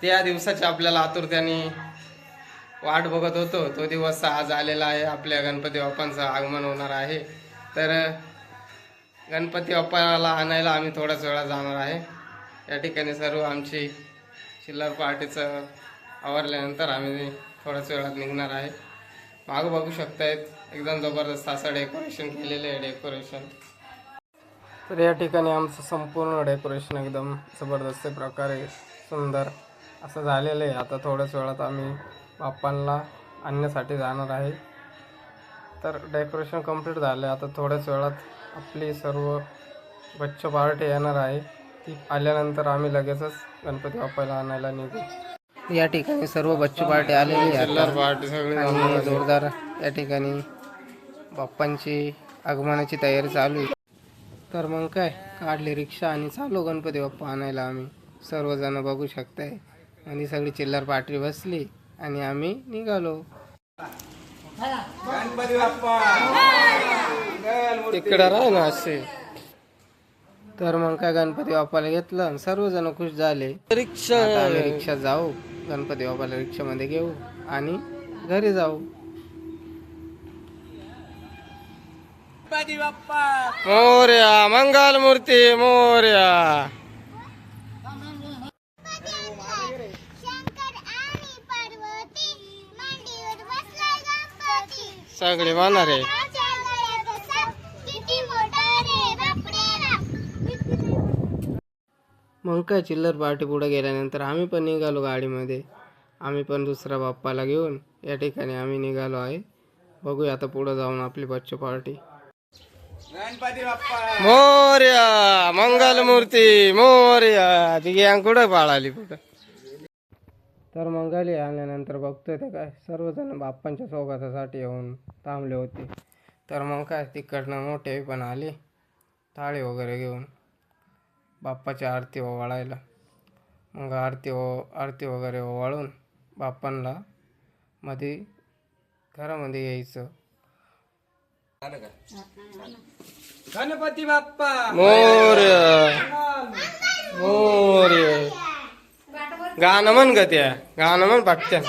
त्या दिवसाची आपल्याला आतुरतेने वाट बघत होतो. तो दिवस आज आलेला आहे. आपल्या गणपती बाप्पांचं आगमन होणार आहे. तर गणपती बाप्पाला आणायला आम्ही थोड्याच वेळा जाणार आहे. या ठिकाणी सर्व आमची चिल्लर पार्टीचं आवरल्यानंतर आम्ही थोड्याच वेळात निघणार आहे. मागं बघू शकतायत. एकदम जबरदस्त असं डेकोरेशन केलेलं आहे डेकोरेशन. तर या ठिकाणी आमचं संपूर्ण डेकोरेशन एकदम जबरदस्त प्रकारे सुंदर असं झालेलं आहे. आता थोड्याच वेळात आम्ही बाप्पांना आणण्यासाठी जाणार आहे. तर डेकोरेशन कंप्लीट झालं आहे आता थोड्याच वेळात आपली सर्व बच्च पार्टी येणार आहे. ती आल्यानंतर आम्ही लगेचच गणपती बाप्पाला आणायला निघू. या ठिकाणी सर्व बच्चू पार्टी आलेली आहे. पार्टी सगळी आणि जोरदार या ठिकाणी बाप्पांची आगमनाची तयारी चालू आहे. तर मग काय काढली रिक्षा आणि चालू गणपती बाप्पा आणायला आम्ही. सर्वजण बघू शकताय. आणि सगळी चिल्लर पार्टी बसली आणि आम्ही निघालो. तिकडं राह ना असे. तर मग काय गणपती बाप्पाला घेतलं आणि सर्वजण खुश झाले. रिक्षा. आम्ही रिक्षा जाऊ. गणपती बाप्पाला रिक्षामध्ये घेऊ आणि घरी जाऊ. मोर्या मंगल मूर्ती मोर्या. सगळे वाहणार आहे. मग काय चिल्लर पार्टी पुढे गेल्यानंतर आम्ही पण निघालो गाडीमध्ये. आम्ही पण दुसऱ्या बाप्पाला घेऊन या ठिकाणी आम्ही निघालो आहे. बघूया आता पुढे जाऊन आपली बच्चू पार्टी. मोर्या! मंगल मूर्ती मोर्या! ती कुठं पाळाली कुठं? तर मंगाली आल्यानंतर बघतोय ते काय. सर्वजण बाप्पांच्या स्वागतासाठी येऊन थांबले होते. तर मग काय तिकडनं मोठे पण आले. थाळी वगैरे घेऊन बाप्पाची आरती ओवाळायला. मग आरती ओ आरती वगैरे ओवाळून बाप्पांना मध्ये घरामध्ये यायचं. गणपती बाप्पा! मोर्य मोर्य गाणं म्हण ग त्या गाणं म्हण पाठत्या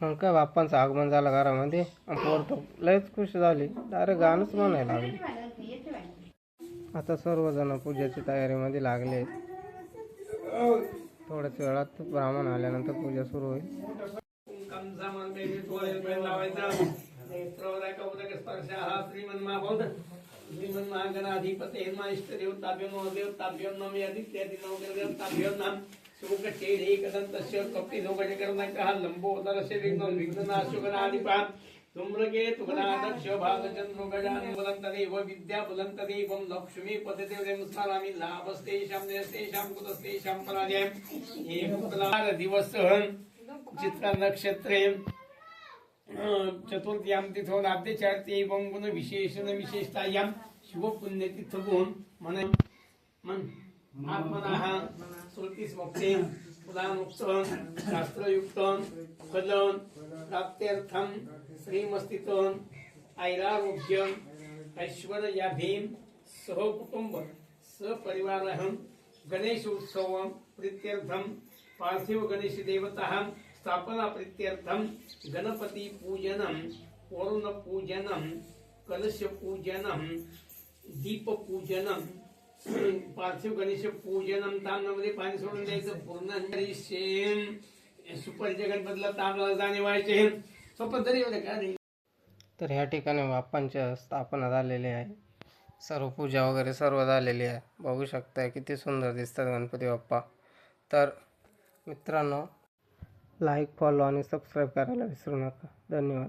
मग काय बाप्पांचं आगमन झालं घरामध्ये आणि पोर तर लयच खुश झाली डायरेक्ट गाणंच म्हणायला लागली आता सर्वजण पूजेची तयारीमध्ये लागले थोड्याच वेळात ब्राह्मण आल्यानंतर पूजा सुरू होईल. श्रीमन महागणाधिपते नो देवताभ्यो नम आदित्यादि नो देवताभ्यो नम. शुभकटेढे लम्बोदरस्य विघ्नो विघ्ननाशुगणाधिपा तुम्रके तुगनादक्ष भागचन्द्रो गजानन बुलन्तदेव विद्या बुलन्तदेवं लक्ष्मी पददेवं स्मरामि लाभस्तेषां निरस्तेषां कुतस्तेषां पराजयम् हे कुतलार दिवसः चित्रा नक्षत्रे चतुर्थ्यां तिथो नाद्यचार्ते एवं गुण विशेषण विशेषतायां गुण मन मन आत्मनः श्रुतिस्मोक्षे पुराणोक्तं शास्त्रयुक्तं फलं प्राप्त्यर्थं श्रीमस्तितं ऐरारोग्यं ऐश्वर्याभिं सहकुटुंब सपरिवारः गणेशोत्सवं प्रीत्यर्थं पार्थिव गणेश गणपतिपूजनं स्थापना कलशपूजनं गणपती पार्थिव गणेश पूजन तांदळामध्ये पाणी सोडून द्यायचं. पूर्ण शेम सुपारीच्या गणपतीला तांदळाला जाणे व्हायचे. सोपं होते का नाही. तर ह्या ठिकाणी बाप्पांच्या स्थापना झालेली आहे. सर्व पूजा वगैरे सर्व झालेली आहे. बघू शकताय किती सुंदर दिसतात गणपती बाप्पा. तर मित्रांनो लाईक फॉलो आणि सबस्क्राईब करायला विसरू नका. धन्यवाद.